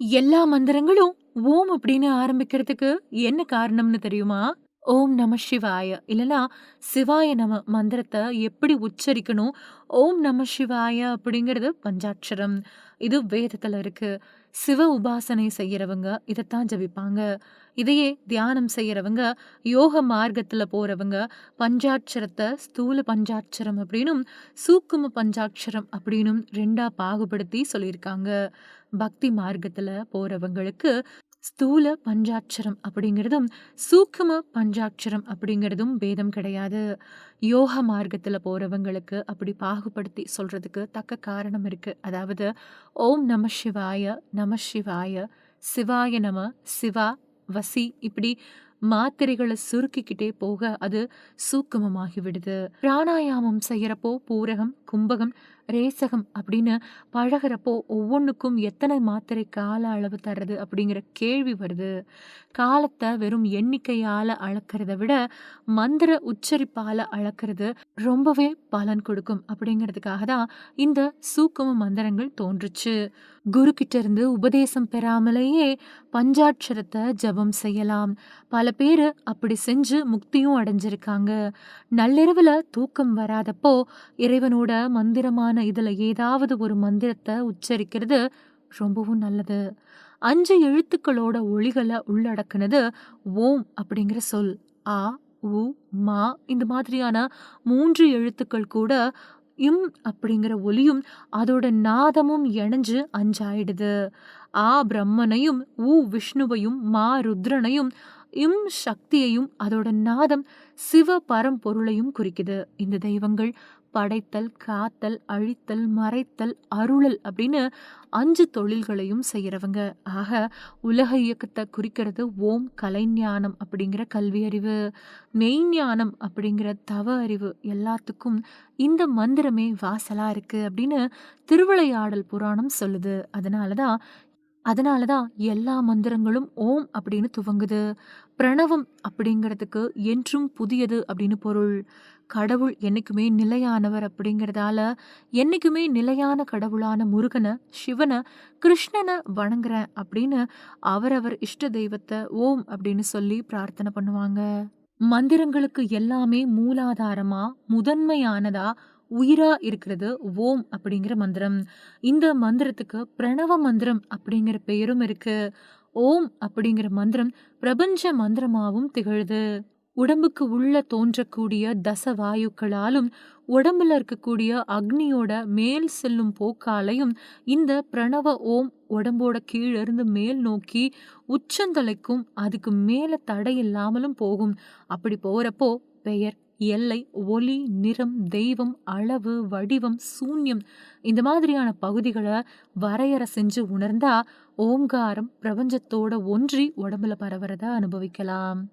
எல்லா மந்திரங்களும் ஓம் அப்படின்னு ஆரம்பிக்கிறதுக்கு என்ன காரணம்னு தெரியுமா? ஓம் நம சிவாய இல்லைனா சிவாய நம மந்திரத்தை எப்படி உச்சரிக்கணும்? ஓம் நம சிவாய அப்படிங்கிறது பஞ்சாட்சரம். இது வேதத்துல இருக்கு. சிவ உபாசனை செய்யறவங்க இதத்தான் ஜபிப்பாங்க. இதையே தியானம் செய்யறவங்க, யோக மார்க்கத்துல போறவங்க பஞ்சாட்சரத்தை ஸ்தூல பஞ்சாட்சரம் அப்படின்னும், சூக்கும பஞ்சாட்சரம் அப்படின்னும் ரெண்டாக பாகுபடுத்தி சொல்லியிருக்காங்க. பக்தி மார்க்கத்துல போறவங்களுக்கு ஸ்தூல பஞ்சாட்சரம் அப்படிங்கிறதும், சூக்கும பஞ்சாட்சரம் அப்படிங்கிறதும் பேதம் கிடையாது. யோக மார்க்கத்துல போறவங்களுக்கு அப்படி பாகுபடுத்தி சொல்றதுக்கு தக்க காரணம் இருக்கு. அதாவது ஓம் நம சிவாய, நம சிவாய, சிவாய நம, சிவா, வசி இப்படி மாத்திரைகளை சுருக்கிக்கிட்டே போக அது சூக்குமமாகி விடுது. பிராணாயாமம் செய்யறப்போ பூரகம், கும்பகம், ரேசகம் அப்படின்னு பழகுறப்போ ஒவ்வொன்னுக்கும் எத்தனை மாத்திரை கால அளவு தர்றது அப்படிங்கிற கேள்வி வருது. காலத்தை வெறும் எண்ணிக்கையால அளக்கிறத விட மந்திர உச்சரிப்பால அளக்கிறது ரொம்பவே பலன் கொடுக்கும் அப்படிங்கிறதுக்காக தான் இந்த சூக்கும மந்திரங்கள் தோன்றுச்சு. குரு கிட்ட இருந்து உபதேசம் பெறாமலேயே பஞ்சாட்சரத்தை ஜபம் செய்யலாம். பல பேரு அப்படி செஞ்சு முக்தியும் அடைஞ்சிருக்காங்க. நள்ளிரவில் தூக்கம் வராதப்போ இறைவனோட மந்திரமான ஆனால் இதில் ஏதாவது ஒரு மந்திரத்தை உச்சரிக்கிறது ரொம்பவும் நல்லது. அஞ்சு எழுத்துக்களோட ஒளிகளை உள்ளடக்குனது ஓம் அப்படிங்கிற சொல். ஆ, உ, மா இந்த மாதிரியான மூன்று எழுத்துக்கள் கூட இம் அப்படிங்கிற ஒலியும் அதோட நாதமும் இணைஞ்சு அஞ்சாயிடுது ஆ பிரம்மனையும், உ விஷ்ணுவையும், மா ருத்ரனையும், இம் சக்தியையும் அதோட நாதம் சிவ பரம்பொருளையும் குறிக்குது. இந்த தெய்வங்கள் படைத்தல், காத்தல், அழித்தல், மறைத்தல், அருளல் அப்படின்னு அஞ்சு தொழில்களையும் செய்கிறவங்க ஆக உலக இயக்கத்தை குறிக்கிறது ஓம் கலைஞானம் அப்படிங்கிற கல்வி அறிவு மெய்ஞானம் அப்படிங்கிற தவ அறிவு எல்லாத்துக்கும் இந்த மந்திரமே வாசலாக இருக்கு அப்படின்னு திருவிளையாடல் புராணம் சொல்லுது. அதனால தான் அதனால தான் எல்லா மந்திரங்களும் ஓம் அப்படின்னு துவங்குது. பிரணவம் அப்படிங்கிறதுக்கு என்றும் புதியது அப்படின்னு பொருள். கடவுள் என்னைக்குமே நிலையானவர் அப்படிங்கிறதால என்னைக்குமே நிலையான கடவுளான முருகனை சிவனை கிருஷ்ணனை வணங்குறேன் அப்படின்னு அவரவர் இஷ்ட தெய்வத்தை ஓம் அப்படின்னு சொல்லி பிரார்த்தனை பண்ணுவாங்க. மந்திரங்களுக்கு எல்லாமே மூலாதாரமா, முதன்மையானதா, உயிரா இருக்கிறது ஓம் அப்படிங்கிற மந்திரம். இந்த மந்திரத்துக்கு பிரணவ மந்திரம் அப்படிங்கிற பெயரும் இருக்கு. ஓம் அப்படிங்கிற மந்திரம் பிரபஞ்ச மந்திரமாகவும் திகழுது. உடம்புக்கு உள்ள தோன்றக்கூடிய தச வாயுக்களாலும், உடம்புல இருக்கக்கூடிய அக்னியோட மேல் செல்லும் போக்காலையும் இந்த பிரணவ ஓம் உடம்போட கீழிருந்து மேல் நோக்கி உச்சந்தலைக்கும் அதுக்கு தடை தடையில்லாமலும் போகும். அப்படி போகிறப்போ பெயர், எல்லை, ஒலி, நிறம், தெய்வம், அளவு, வடிவம், சூன்யம் இந்த மாதிரியான பகுதிகளை வரையறை செஞ்சு உணர்ந்தா ஓங்காரம் பிரபஞ்சத்தோட ஒன்றி உடம்புல பரவுறத அனுபவிக்கலாம்.